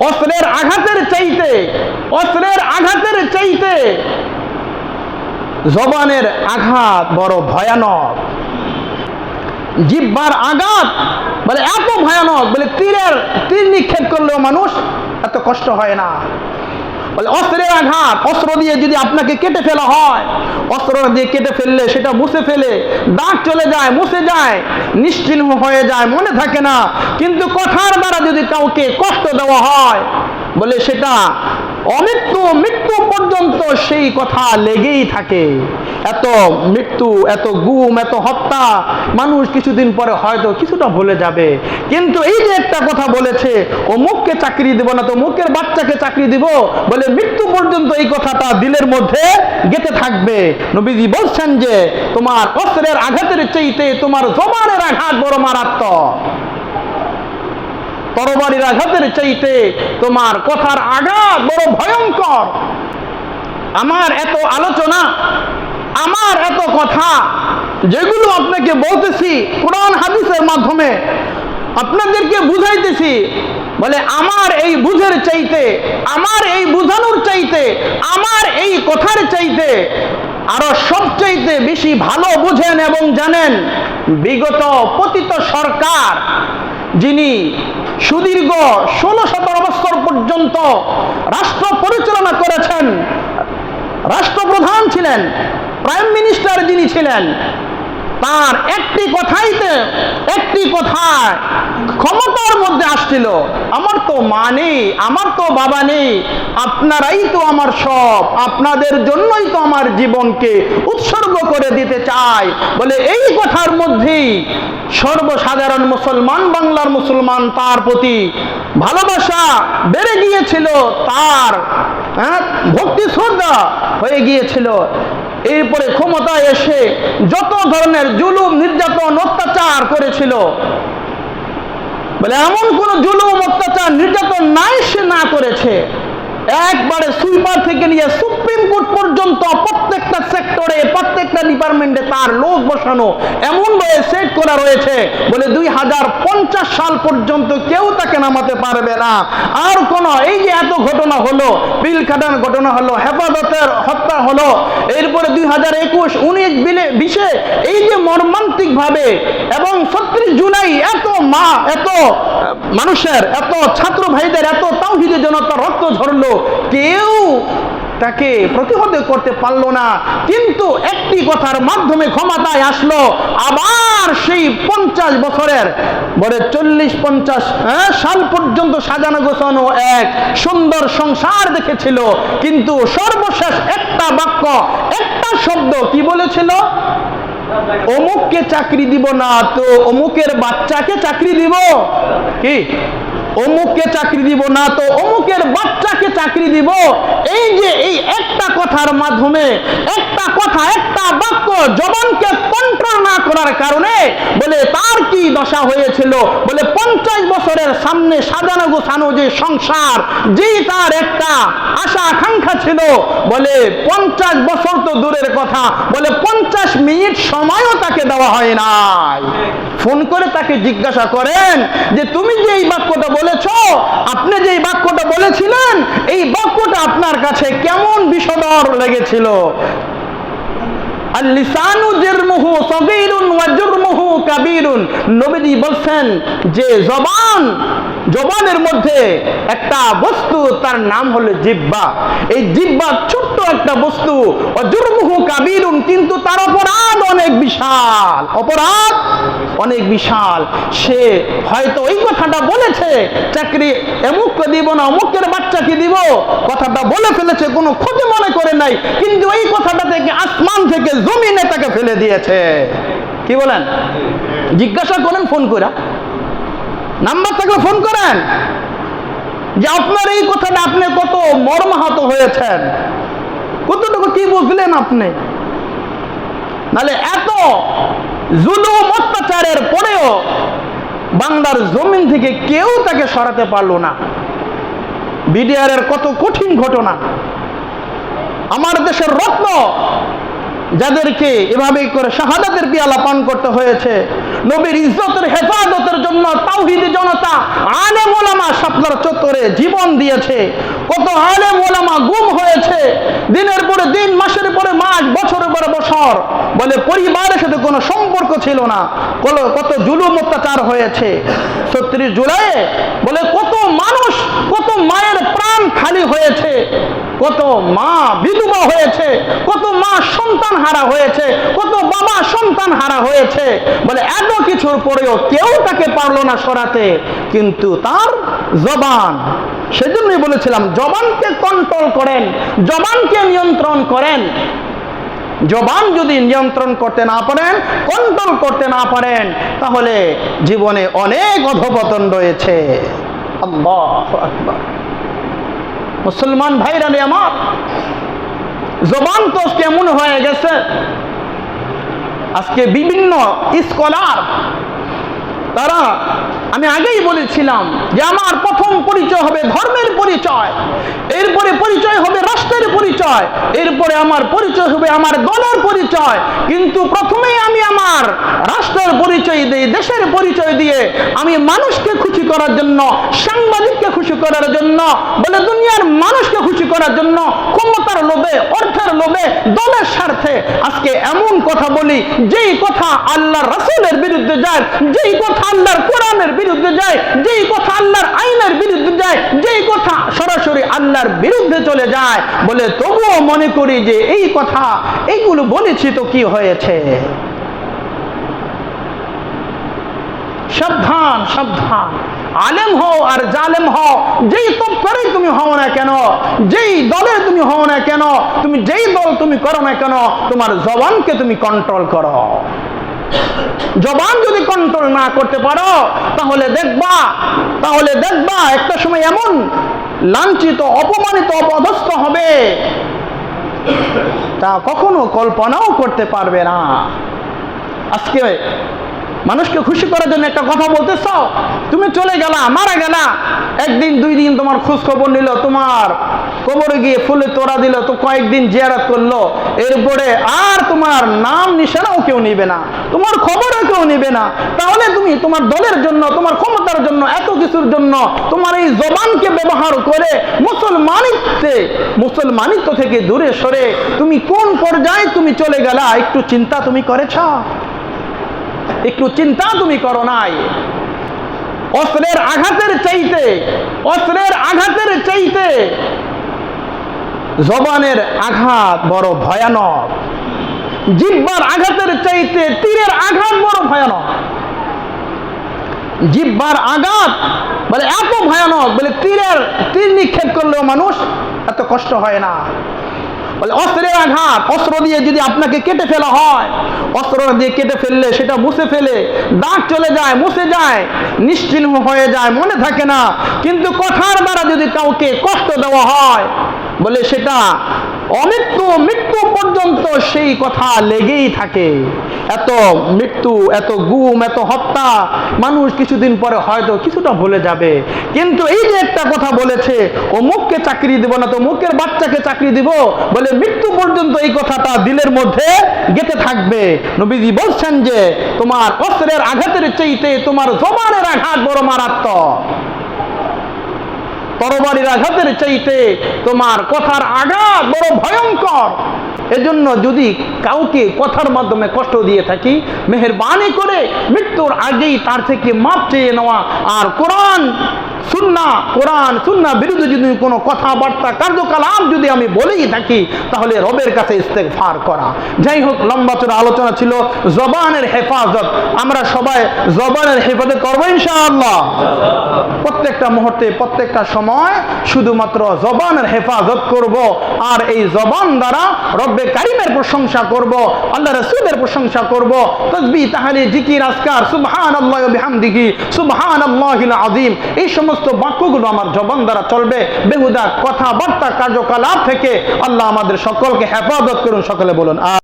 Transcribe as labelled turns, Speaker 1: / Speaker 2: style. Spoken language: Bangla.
Speaker 1: অস্ত্রের আঘাতের চাইতে, অস্ত্রের আঘাতের চাইতে জবানের আঘাত বড় ভয়ানক। জিব্বার আঘাত বলে এত ভয়ানক, বলে তীরের তীর নিক্ষেপ করলেও মানুষ এত কষ্ট হয় না। বলে, অস্ত্রের আঘাত, অস্ত্র দিয়ে যদি আপনাকে কেটে ফেলা হয়, অস্ত্র দিয়ে কেটে ফেললে সেটা মুছে ফেলে, দাগ চলে যায়, মুছে যায় নিশ্চিহ্ন হয়ে যায়, মনে থাকে না। কিন্তু কথার দ্বারা যদি কাউকে কষ্ট দেওয়া হয়, বলে সেটা অমৃত্যু, মৃত্যু পর্যন্ত সেই কথা লেগেই থাকে। এত মৃত্যু, এত গুম, এত হত্যা, মানুষ কিছুদিন পরে হয়তো কিছুটা ভুলে যাবে। কিন্তু এই যে একটা কথা বলেছে ও মুখকে চাকরি দিব না তো মুখের বাচ্চাকে চাকরি দিব বলে মৃত্যু পর্যন্ত এই কথাটা দিলের মধ্যে গেতে থাকবে। নবীজি বলছেন যে, তোমার অস্ত্রের আঘাতের চাইতে তোমার জবানের আঘাত বড় মারাত্মক। তরবারির আঘাতের চাইতে তোমার কথার আঘাত বড় ভয়ঙ্কর। আমার এত আলোচনা, আমার এত কথা, যেগুলো আপনাকে বলতেছি, কোরআন, হাদিসের মাধ্যমে আপনাদেরকে বুঝাইতেছি, বলে আমার এই বুঝের চাইতে, আমার এই বুঝানোর চাইতে, আমার এই কথার চাইতে আরও সবচাইতে বেশি ভালো বুঝেন এবং জানেন, বিগত পতিত সরকার যিনি সুদীর্ঘ ষোলো সতেরো বছর পর্যন্ত রাষ্ট্র পরিচালনা করেছেন, রাষ্ট্রপ্রধান ছিলেন প্রাইম মিনিস্টার যিনি ছিলেন তার একটি কথাইতে একটি কথায় ক্ষমতার মধ্যে আসছিল। আমার তো মা নেই আমার তো বাবা নেই আপনারাই তো আমার সব আপনাদের জন্যই তো আমার জীবনকে উৎসর্গ করে দিতে চাই। বলে এই কথার মধ্যেই সর্বসাধারণ মুসলমান বাংলার মুসলমান তার প্রতি ভালোবাসা বেড়ে গিয়েছিল তার হ্যাঁ, ভক্তি শ্রদ্ধা হয়ে গিয়েছিল। এরপরে ক্ষমতায় এসে যত ধরনের জুলুম, নির্যাতন, অত্যাচার করেছিল, বলে এমন কোন জুলুম, অত্যাচার, নির্যাতন নাই সে না করেছে। একবারে সুইপার থেকে নিয়ে সুপ্রিম কোর্ট পর্যন্ত প্রত্যেকটা সেক্টরে, প্রত্যেকটা ডিপার্টমেন্টে তার লোক বসানো এমন ভাবে সেট করা রয়েছে বলে দুই হাজার পঞ্চাশ সাল পর্যন্ত কেউ তাকে নামাতে পারবে না। আর কোন, এই যে এত ঘটনা হলো, বিল কাটান ঘটনা হলো, হেফাজতের হত্যা হলো, এরপরে দুই হাজার একুশ উনিশ বিলে বিশে এই যে মর্মান্তিক ভাবে এবং ছত্রিশ জুলাই এত মা, এত মানুষের, এত ছাত্র ভাইদের, এত তাওহিদের জনতা রক্ত ঝরলো কেউ তাকে প্রতিহত করতে পারল না। কিন্তু একটি কথার মাধ্যমে ক্ষমতায় আসলো। আবার সেই পঞ্চাশ বছরের বলে চল্লিশ পঞ্চাশ হ্যাঁ, সাল পর্যন্ত সাজানো গোছানো এক সুন্দর সংসার দেখেছিল। কিন্তু সর্বশেষ একটা বাক্য একটা শব্দ কি বলেছিল? অমুককে চাকরি দিব না তো অমুকের বাচ্চাকে চাকরি দিব? কি? অমুককে চাকরি দিব না তো অমুকের বাচ্চাকে চাকরি দিব। এই যে এই একটা কথার মাধ্যমে, একটা কথা, একটা বাক্য জবানকে কন্ট্রোল না করার কারণে বলে, তার কি দশা হয়েছিল? বলে, পঞ্চাশ বছরের সামনে সাজানো গোছানো যে সংসার যেই তার একটা আশা আকাঙ্ক্ষা ছিল। বলে, পঞ্চাশ বছর তো দূরের কথা। বলে, পঞ্চাশ মিনিট সময়ও তাকে দেওয়া হয় নাই। ফোন করে তাকে জিজ্ঞাসা করেন যে, তুমি যে এই বাক্যটা বলেছ, আপনি যে বাক্যটা বলেছিলেন, এই বাক্যটা আপনার কাছে কেমন বিষদর লেগেছিল? আর লিসানু জিরমুহু সগীরুন ওয়া কাবীরুন। নবীজি বলছেন যে জবান, জবানের মধ্যে একটা বস্তু, তার নাম হলো জিব্বা এই জিব্বা ছোট্ট একটা বস্তু কাবীরুন, কিন্তু তার অপরাধ অনেক বিশাল। অপরাধ অনেক বিশাল। সে হয়তো ওই কথাটা বলেছে, চাকরি এমুককে দিব না, অমুকের বাচ্চাকে দিব? কথাটা বলে ফেলেছে, কোনো ক্ষতি মনে করে নাই, কিন্তু এই কথাটা থেকে আসমান থেকে জমিনে তাকে ফেলে দিয়েছে। কি বলেন? জিজ্ঞাসা করেন, ফোন করে নাম্বার থাকলে ফোন করেন। যে আপনার এই কথাটা আপনি কত মর্মাহত হয়েছেন। কতটুকু কি বুঝলেন আপনি? নালে এত জুলুম, অত্যাচারের পরেও বাংলার জমিন থেকে কেউ তাকে সরাতে পারল না। বিডিআরের কত কঠিন ঘটনা। আমার দেশের রত্ন যাদেরকে এভাবে করে শাহাদাতের পিয়ালা পান করতে হয়েছে, নবীর ইজ্জতের হেফাজতের জন্য তাওহিদি জনতা আলেম ওলামা শাপলার চত্বরে জীবন দিয়েছে। কত আলেম ওলামা গুম হয়েছে, দিনের পরে দিন, মাসের পরে মাস, বছরের পরে বছর, বলে পরিবারের সাথে কোনো সম্পর্ক ছিল না। কত- জুলুম অত্যাচার হয়েছে। ছত্রিশ জুলাই বলে কত মানুষ, কত মায়ের প্রাণ খালি হয়েছে, কত মা বিধবা হয়েছে, কত মা সন্তান হারা হয়েছে, কত বাবা সন্তান হারা হয়েছে, বলে এত কিছুর পরেও কেউ তাকে পারল না সরাতে। কিন্তু তার জবান, সেজন্যই বলেছিলাম, জবানকে কন্ট্রোল করেন, জবানকে নিয়ন্ত্রণ করেন। জবান যদি নিয়ন্ত্রণ করতে না পারেন কন্ট্রোল করতে না পারেন, তাহলে জীবনে অনেক অধপতন রয়েছে। আল্লাহ আকবার। মুসলমান ভাইরা রে আমার জবান তো কেমন হয়ে গেছে, আজকে বিভিন্ন স্কলার তারা, আমি আগেই বলেছিলাম যে আমার প্রথম পরিচয় হবে ধর্মের পরিচয়। এরপরে পরিচয় হবে পরিচয়। এরপরে আমার পরিচয় হবে আমার দলের পরিচয়। কিন্তু প্রথমেই আমি আমার রাষ্ট্রের পরিচয় দিই, দেশের পরিচয় দিয়ে আমি মানুষকে খুশি করার জন্য, সাংবাদিককে খুশি করার জন্য, বলে দুনিয়ার মানুষকে খুশি করার জন্য ক্ষমতার লোভে, অর্থের লোভে, দলের স্বার্থে আজকে এমন কথা বলি, যেই কথা আল্লাহর রাসূলের বিরুদ্ধে যায়, যেই কথা আল্লাহর কোরআনের বিরুদ্ধে যায়, যেই কথা আল্লাহর আইনের বিরুদ্ধে যায়, যেই কথা সরাসরি আল্লাহর বিরুদ্ধে চলে যায়, বলে তবুও মনে করি যে এই কথা, এইগুলো বলেছি তো কি হয়েছে? সাবধান সাবধান। আলেম হও আর জালেম হও, যেই তৎপরে তুমি হও না কেন, যেই দলে তুমি হও না কেন, তুমি যেই দল তুমি করো না কেন, তোমার জবানকে তুমি কন্ট্রোল করো। জবান যদি কন্ট্রোল না করতে পারো, তাহলে দেখবা তাহলে দেখবা একটা সময় এমন লাঞ্ছিত, অপমানিত, অপদস্থ হবে। তা কখনো কল্পনাও করতে পারবে না। আজকে মানুষকে খুশি করার জন্য একটা কথা বলতেছ, তুমি চলে গেলা, মারা গেলা, একদিন, দুই দিন তোমার খোঁজ খবর নিল, তোমার কবরে গিয়ে ফুলে তোরা দিল, তো কয়েকদিন জিয়ারত করল। এরপরে আর তোমার নাম নিশানাও কেউ নিবে না, তোমার খবরও কেউ নিবে না। তাহলে তুমি তোমার দলের জন্য, তোমার ক্ষমতার জন্য, এত কিছুর জন্য তোমার এই জবানকে ব্যবহার করে মুসলমানিত্বে, মুসলমানিত্ব থেকে দূরে সরে তুমি কোন পর্যায়ে তুমি চলে গেলা, একটু চিন্তা তুমি করেছ একটু চিন্তা তুমি করো নাই। অস্ত্রের আঘাতের চাইতে, অস্ত্রের আঘাতের চাইতে জবানের আঘাত বড় ভয়ানক। জিব্বার আঘাতের চাইতে তীরের আঘাত বড় ভয়ানক। জিব্বার আঘাত বলে এত ভয়ানক বলে তীরের তীর নিক্ষেপ করলেও মানুষ এত কষ্ট হয় না। বলে অস্ত্রের আঘাত, অস্ত্র দিয়ে যদি আপনাকে কেটে ফেলা হয়, অস্ত্র দিয়ে কেটে ফেললে সেটা মুছে ফেলে, দাগ চলে যায়, মুছে যায়, নিশ্চিহ্ন হয়ে যায়, মনে থাকে না। কিন্তু কথার দ্বারা যদি কাউকে কষ্ট দেওয়া হয় বলে সেটা অমৃত্যু, মৃত্যু পর্যন্ত সেই কথা লেগেই থাকে। এত মৃত্যু, এত গুম, এত হত্যা মানুষ কিছুদিন পরে হয়তো কিছুটা ভুলে যাবে। কিন্তু এই যে একটা কথা বলেছে, অমুককে চাকরি দিব না তো মুখের বাচ্চাকে চাকরি দিব, বলে মৃত্যু পর্যন্ত এই কথাটা দিলের মধ্যে গেতে থাকবে। নবীজি বলছেন যে, তোমার অস্ত্রের আঘাতের চাইতে তোমার জবানের আঘাত বড় মারাত্মক। তরবারির আঘাতের চাইতে তোমার কথার আঘাত বড় ভয়ঙ্কর। এজন্য যদি কাউকে কথার মাধ্যমে কষ্ট দিয়ে থাকি, মেহরবানি করে মৃত্যুর আগেই তার থেকে মাপ চেয়ে নেওয়া আর কোরআন সুন্না, কোরআন সুন্না বিরুদ্ধে যদি কোনো কথাবার্তা, কার্যকলাপ যদি আমি বলেই থাকি, তাহলে রবের কাছে ইস্তেগফার করা। যাই হোক লম্বা চড়া আলোচনা ছিল, জবানের হেফাজত। আমরা সবাই জবানের হেফাজত করব ইনশাআল্লাহ। প্রত্যেকটা মুহূর্তে, প্রত্যেকটা সময় শুধুমাত্র জবানের হেফাজত করব, আর এই জবান দ্বারা রব্বে কারিমের প্রশংসা করব, আল্লাহ রসুলের প্রশংসা করব। তসবি তাহলে জিকির আসকার সুবহান আল্লাহ বিহামদিহি সুবহান আল্লাহিল আজিম এই সমস্ত বাক্যগুলো আমার জবান দ্বারা চলবে। বেহুদা কথাবার্তা, কার্যকলাপ থেকে আল্লাহ আমাদের সকলকে হেফাজত করুন। সকলে বলুন